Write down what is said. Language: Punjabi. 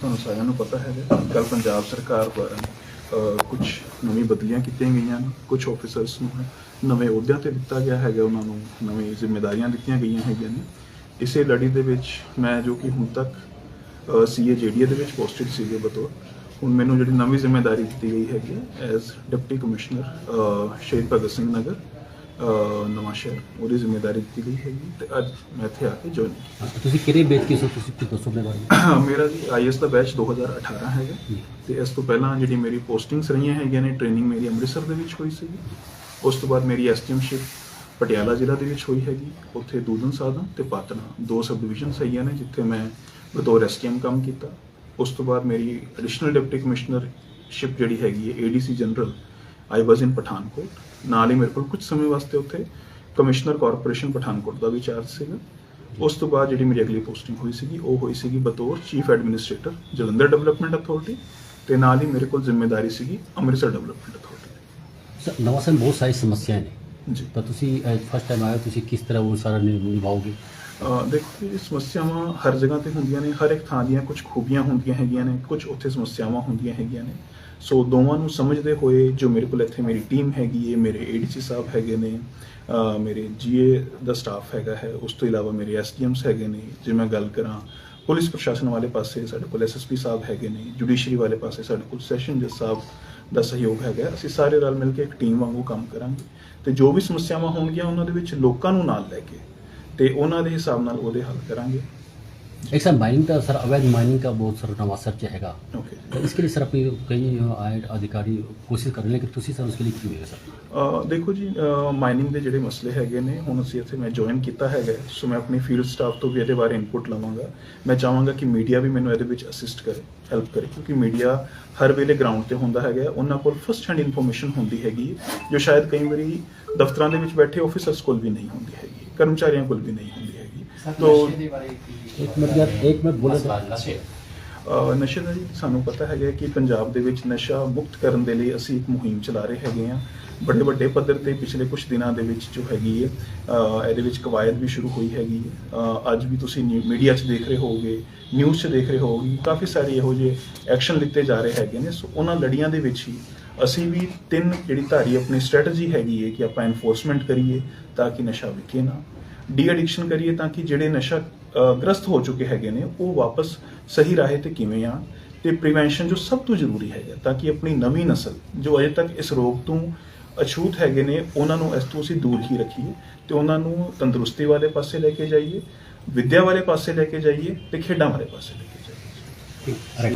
ਤੁਹਾਨੂੰ ਸਾਰਿਆਂ ਨੂੰ ਪਤਾ ਹੈਗਾ ਕੱਲ ਪੰਜਾਬ ਸਰਕਾਰ ਦੁਆਰਾ ਕੁਝ ਨਵੀਂ ਬਦਲੀਆਂ ਕੀਤੀਆਂ ਗਈਆਂ ਨੇ ਕੁਝ ਆਫੀਸਰਸ ਨੂੰ ਨਵੇਂ ਅਹੁਦਿਆਂ ਤੇ ਦਿੱਤਾ ਗਿਆ ਹੈਗਾ, ਉਹਨਾਂ ਨੂੰ ਨਵੀਂ ਜ਼ਿੰਮੇਵਾਰੀਆਂ ਦਿੱਤੀਆਂ ਗਈਆਂ ਹੈਗੀਆਂ ਨੇ। ਇਸੇ ਲੜੀ ਦੇ ਵਿੱਚ ਮੈਂ ਜੋ ਕਿ ਹੁਣ ਤੱਕ ਸੀਏ ਜੀਡੀਏ ਦੇ ਵਿੱਚ ਪੋਸਟਡ ਸੀਗੇ ਬਤੌਰ, ਹੁਣ ਮੈਨੂੰ ਜਿਹੜੀ ਨਵੀਂ ਜ਼ਿੰਮੇਵਾਰੀ ਦਿੱਤੀ ਗਈ ਹੈਗੀ ਐਜ਼ ਡਿਪਟੀ ਕਮਿਸ਼ਨਰ ਸ਼ਹੀਦ ਭਗਤ ਸਿੰਘ ਨਗਰ ਨਵਾਂ ਸ਼ਹਿਰ ਉਹਦੀ ਜ਼ਿੰਮੇਵਾਰੀ ਦਿੱਤੀ ਗਈ ਹੈਗੀ ਤੇ ਅੱਜ ਮੈਂ ਇੱਥੇ ਆ ਕੇ ਜੁਆਇਨ ਤੁਸੀਂ ਕਿਹੜੇ ਬੇਚ ਕੇ ਸੋ ਤੁਸੀਂ ਕੁਝ ਦੱਸੋ ਆਪਣੇ ਬਾਰੇ? ਮੇਰਾ ਜੀ ਆਈਐਸ ਦਾ ਬੈਚ 2018 ਹੈਗਾ। ਤੇ ਇਸ ਤੋਂ ਪਹਿਲਾਂ ਜਿਹੜੀ ਮੇਰੀ ਪੋਸਟਿੰਗਸ ਰਹੀਆਂ ਹੈਗੀਆਂ ਨੇ ਟ੍ਰੇਨਿੰਗ ਮੇਰੀ ਅੰਮ੍ਰਿਤਸਰ ਦੇ ਵਿੱਚ ਹੋਈ ਸੀਗੀ। ਉਸ ਤੋਂ ਬਾਅਦ ਮੇਰੀ ਐਸਟੀਐਮਸ਼ਿਪ ਪਟਿਆਲਾ ਜ਼ਿਲ੍ਹਾ ਦੇ ਵਿੱਚ ਹੋਈ ਹੈਗੀ ਉੱਥੇ ਦੂਦਨ ਸਾਧਨ ਤੇ ਪਾਤਨਾ। ਦੋ ਸਬ ਡਿਵੀਜ਼ਨਸ ਹੈਗੀਆਂ ਨੇ ਜਿੱਥੇ ਮੈਂ ਬਤੌਰ ਐਸਟੀਐਮ ਕੰਮ ਕੀਤਾ। ਉਸ ਤੋਂ ਬਾਅਦ ਮੇਰੀ ਐਡੀਸ਼ਨਲ ਡਿਪਟੀ ਕਮਿਸ਼ਨਰ ਸ਼ਿਪ ਜਿਹੜੀ ਹੈਗੀ ਹੈ ADC general I was in Pathankot ਨਾਲ ਹੀ ਮੇਰੇ ਕੋਲ ਕੁਝ ਸਮੇਂ ਵਾਸਤੇ ਉੱਥੇ ਕਮਿਸ਼ਨਰ ਕਾਰਪੋਰੇਸ਼ਨ ਪਠਾਨਕੋਟ ਦਾ ਵੀ ਚਾਰਜ ਸੀਗਾ ਉਸ ਤੋਂ ਬਾਅਦ ਜਿਹੜੀ ਮੇਰੀ ਅਗਲੀ ਪੋਸਟਿੰਗ ਹੋਈ ਸੀਗੀ ਉਹ ਹੋਈ ਸੀਗੀ ਬਤੌਰ chief administrator Jalandhar development authority ਤੇ ਨਾਲ ਹੀ ਮੇਰੇ ਕੋਲ ਜ਼ਿੰਮੇਵਾਰੀ ਸੀਗੀ ਅੰਮ੍ਰਿਤਸਰ ਡਿਵੈਲਪਮੈਂਟ ਅਥਾਰਟੀ ਸਰ ਨਵਾਂ ਸਾਹਿਬ ਬਹੁਤ ਸਾਰੀ ਸਮੱਸਿਆਵਾਂ ਨੇ ਜੀ ਤਾਂ ਤੁਸੀਂ ਫਸਟ ਟਾਈਮ ਆਏ ਤੁਸੀਂ ਕਿਸ ਤਰ੍ਹਾਂ ਉਹ ਸਾਰਾ ਨਿਭਾਓਗੇ ਦੇਖੋ ਇਹ ਸਮੱਸਿਆਵਾਂ ਹਰ ਜਗ੍ਹਾ ਤੇ ਹੁੰਦੀਆਂ ਨੇ ਹਰ ਇੱਕ ਥਾਂ ਦੀਆਂ ਕੁਝ ਖੂਬੀਆਂ ਹੁੰਦੀਆਂ ਹੈਗੀਆਂ ਨੇ ਕੁਝ ਉੱਥੇ ਸਮੱਸਿਆਵਾਂ ਹੁੰਦੀਆਂ ਹੈਗੀਆਂ ਨੇ ਸੋ ਦੋਵਾਂ ਨੂੰ ਸਮਝਦੇ ਹੋਏ ਜੋ ਮੇਰੇ ਕੋਲ ਇੱਥੇ ਮੇਰੀ ਟੀਮ ਹੈਗੀ ਹੈ, ਮੇਰੇ ਏਡੀਸੀ ਸਾਹਿਬ ਹੈਗੇ ਨੇ, ਅਹ ਮੇਰੇ ਜੀਏ ਦਾ ਸਟਾਫ ਹੈਗਾ ਹੈ, ਉਸ ਤੋਂ ਇਲਾਵਾ ਮੇਰੇ ਐਸਡੀਐਮਸ ਹੈਗੇ ਨੇ, ਜੇ ਮੈਂ ਗੱਲ ਕਰਾਂ, ਪੁਲਿਸ ਪ੍ਰਸ਼ਾਸਨ ਵਾਲੇ ਪਾਸੇ ਸਾਡੇ ਕੋਲ ਐਸਐਸਪੀ ਸਾਹਿਬ ਹੈਗੇ ਨੇ ਜੁਡੀਸ਼ਰੀ ਵਾਲੇ ਪਾਸੇ ਸਾਡੇ ਕੋਲ ਸੈਸ਼ਨ ਜੱਜ ਸਾਹਿਬ ਦਾ ਸਹਿਯੋਗ ਹੈਗਾ ਅਸੀਂ ਸਾਰੇ ਰਲ ਮਿਲ ਕੇ ਇੱਕ ਟੀਮ ਵਾਂਗੂ ਕੰਮ ਕਰਾਂਗੇ। ਤੇ ਜੋ ਵੀ ਸਮੱਸਿਆਵਾਂ ਹੋਣਗੀਆਂ ਉਹਨਾਂ ਦੇ ਵਿੱਚ ਲੋਕਾਂ ਨੂੰ ਨਾਲ ਲੈ ਕੇ ਤੇ ਉਹਨਾਂ ਦੇ ਹਿਸਾਬ ਨਾਲ ਉਹਦੇ ਹੱਲ ਕਰਾਂਗੇ। एक सर माइनिंग का सर अवैध माइनिंग का बहुत सर नवा सर्च हैगा ਓਕੇ तो इसके लिए सर अपनी कई आए अधिकारी कोशिश कर रहे हैं लेकिन तुसी सर उसके लिए क्यों है सर ਅਹ ਦੇਖੋ ਜੀ ਮਾਈਨਿੰਗ ਦੇ ਜਿਹੜੇ ਮਸਲੇ ਹੈਗੇ ਨੇ ਹੁਣ ਅਸੀਂ ਇੱਥੇ ਮੈਂ ਜੁਆਇਨ ਕੀਤਾ ਹੈਗਾ ਹੈ, ਸੋ ਮੈਂ ਆਪਣੀ ਫੀਲਡ ਸਟਾਫ ਤੋਂ ਵੀ ਇਹਦੇ ਬਾਰੇ ਇਨਪੁਟ ਲਵਾਂਗਾ ਮੈਂ ਚਾਹਾਂਗਾ ਕਿ ਮੀਡੀਆ ਵੀ ਮੈਨੂੰ ਇਹਦੇ ਵਿੱਚ ਅਸਿਸਟ ਕਰੇ ਹੈਲਪ ਕਰੇ ਕਿਉਂਕਿ ਮੀਡੀਆ ਹਰ ਵੇਲੇ ਗਰਾਊਂਡ ਤੇ ਹੁੰਦਾ ਹੈਗਾ ਹੈ, ਉਹਨਾਂ ਕੋਲ ਫਸਟ ਹੈਂਡ ਇਨਫੋਰਮੇਸ਼ਨ ਹੁੰਦੀ ਹੈਗੀ ਹੈ, ਜੋ ਸ਼ਾਇਦ ਕਈ ਵਾਰੀ ਦਫ਼ਤਰਾਂ ਦੇ ਵਿੱਚ ਬੈਠੇ ਆਫੀਸਰਸ ਕੋਲ ਵੀ ਨਹੀਂ ਹੁੰਦੀ ਹੈਗੀ ਕਰਮਚਾਰੀਆਂ ਕੋਲ ਵੀ ਨਹੀਂ ਹੁੰਦੀ ਹੈਗੀ ਤੋ ਇੱਕ ਮਿੰਟ ਯਾਰ ਇੱਕ ਮਿੰਟ ਬੁਲਟ ਅਹ ਨਸ਼ੇ। ਦਾ ਜੀ ਸਾਨੂੰ ਪਤਾ ਹੈਗਾ ਕਿ ਪੰਜਾਬ ਦੇ ਵਿੱਚ ਨਸ਼ਾ ਮੁਕਤ ਕਰਨ ਦੇ ਲਈ ਅਸੀਂ ਇੱਕ ਮੁਹਿੰਮ ਚਲਾ ਰਹੇ ਹੈਗੇ ਆ ਵੱਡੇ ਵੱਡੇ ਪੱਧਰ ਤੇ ਪਿਛਲੇ ਕੁਝ ਦਿਨਾਂ ਦੇ ਵਿੱਚ ਜੋ ਹੈਗੀ ਹੈ ਇਹਦੇ ਵਿੱਚ ਕਵਾਇਦ ਵੀ ਸ਼ੁਰੂ ਹੋਈ ਹੈਗੀ ਹੈ। ਅੱਜ ਵੀ ਤੁਸੀਂ ਮੀਡੀਆ 'ਚ ਦੇਖ ਰਹੇ ਹੋਗੇ ਨਿਊਜ਼ 'ਚ ਦੇਖ ਰਹੇ ਹੋਵੋਗੇ ਕਾਫੀ ਸਾਰੇ ਇਹੋ ਜਿਹੇ ਐਕਸ਼ਨ ਲਿੱਤੇ ਜਾ ਰਹੇ ਹੈਗੇ ਨੇ। ਸੋ ਉਹਨਾਂ ਲੜੀਆਂ ਦੇ ਵਿੱਚ ਹੀ ਅਸੀਂ ਵੀ ਤਿੰਨ ਜਿਹੜੀ ਧਾਰੀ ਆਪਣੀ ਸਟ੍ਰੈਟਜੀ ਹੈਗੀ ਹੈ ਕਿ ਆਪਾਂ ਐਨਫੋਰਸਮੈਂਟ ਕਰੀਏ ਤਾਂ ਕਿ ਨਸ਼ਾ ਵਿਕੇ ਨਾ। ਡੀ ਐਡਿਕਸ਼ਨ ਕਰੀਏ ਤਾਂ ਕਿ ਜਿਹੜੇ ਨਸ਼ਾ ਗ੍ਰਸਤ ਹੋ ਚੁੱਕੇ ਹੈਗੇ ਨੇ, ਉਹ ਵਾਪਸ ਸਹੀ ਰਾਹੇ ਤੇ ਕਿਵੇਂ ਆ ਤੇ ਪ੍ਰੀਵੈਂਸ਼ਨ ਜੋ ਸਭ ਤੋਂ ਜ਼ਰੂਰੀ ਹੈਗਾ ਤਾਂ ਕਿ ਆਪਣੀ ਨਵੀਂ ਨਸਲ, ਜੋ ਅਜੇ ਤੱਕ ਇਸ ਰੋਗ ਤੋਂ ਅਛੂਤ ਹੈਗੇ ਨੇ, ਉਹਨਾਂ ਨੂੰ ਇਸ ਤੋਂ ਅਸੀਂ ਦੂਰ ਹੀ ਰੱਖੀਏ ਤੇ ਉਹਨਾਂ ਨੂੰ ਤੰਦਰੁਸਤੀ ਵਾਲੇ ਪਾਸੇ ਲੈ ਕੇ ਜਾਈਏ, ਵਿੱਦਿਆ ਵਾਲੇ ਪਾਸੇ ਲੈ ਕੇ ਜਾਈਏ ਤੇ ਖੇਡਾਂ ਵਾਲੇ ਪਾਸੇ ਲੈ ਕੇ ਜਾਈਏ। ਠੀਕ।